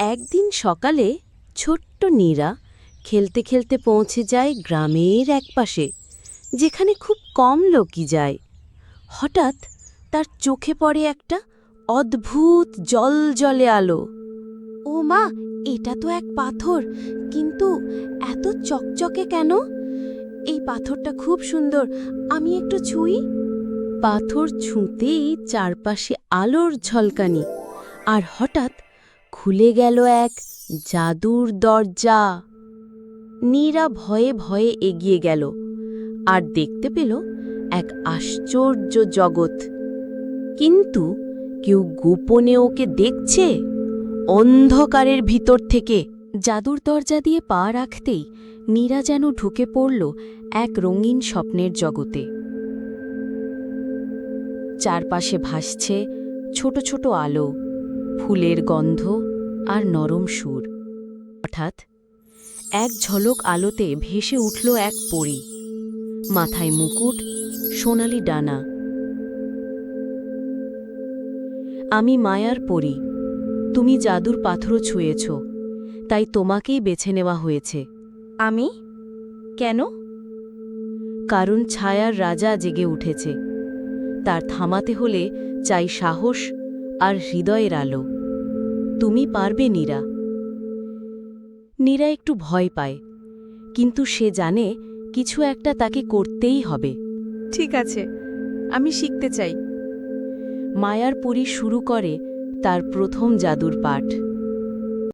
একদিন সকালে ছোট্ট নীরা খেলতে খেলতে পৌঁছে যায় গ্রামের একপাশে, যেখানে খুব কম লোকই যায়। হঠাৎ তার চোখে পড়ে একটা অদ্ভুত জল জলে আলো। ও মা, এটা তো এক পাথর, কিন্তু এত চকচকে কেন? এই পাথরটা খুব সুন্দর, আমি একটু ছুঁই? পাথর ছুঁতেই চারপাশে আলোর ঝলকানি, আর হঠাৎ খুলে গেল এক জাদুর দরজা। নীরা ভয়ে ভয়ে এগিয়ে গেল আর দেখতে পেল এক আশ্চর্য জগৎ। কিন্তু কেউ গোপনে ওকে দেখছে? অন্ধকারের ভিতর থেকে। জাদুর দরজা দিয়ে পা রাখতেই নীরা যেন ঢুকে পড়ল এক রঙিন স্বপ্নের জগতে। চারপাশে ভাসছে ছোট ছোট আলো। ফুলের গন্ধ আর নরম সুর। হঠাৎ এক ঝলক আলোতে ভেসে উঠল এক পরী। মাথায় মুকুট, সোনালি ডানা। আমি মায়ার পরী। তুমি জাদুর পাথর ছুঁয়েছ, তাই তোমাকেই বেছে নেওয়া হয়েছে। আমি? কেন? কারণ ছায়ার রাজা জেগে উঠেছে। তার থামাতে হলে চাই সাহস আর হৃদয়ের আলো। তুমি পারবে নীরা। নীরা একটু ভয় পায় কিন্তু সে জানে কিছু একটা তাকে করতেই হবে। ঠিক আছে আমি শিখতে চাই। মায়ার পরী শুরু করে তার প্রথম জাদুর পাঠ।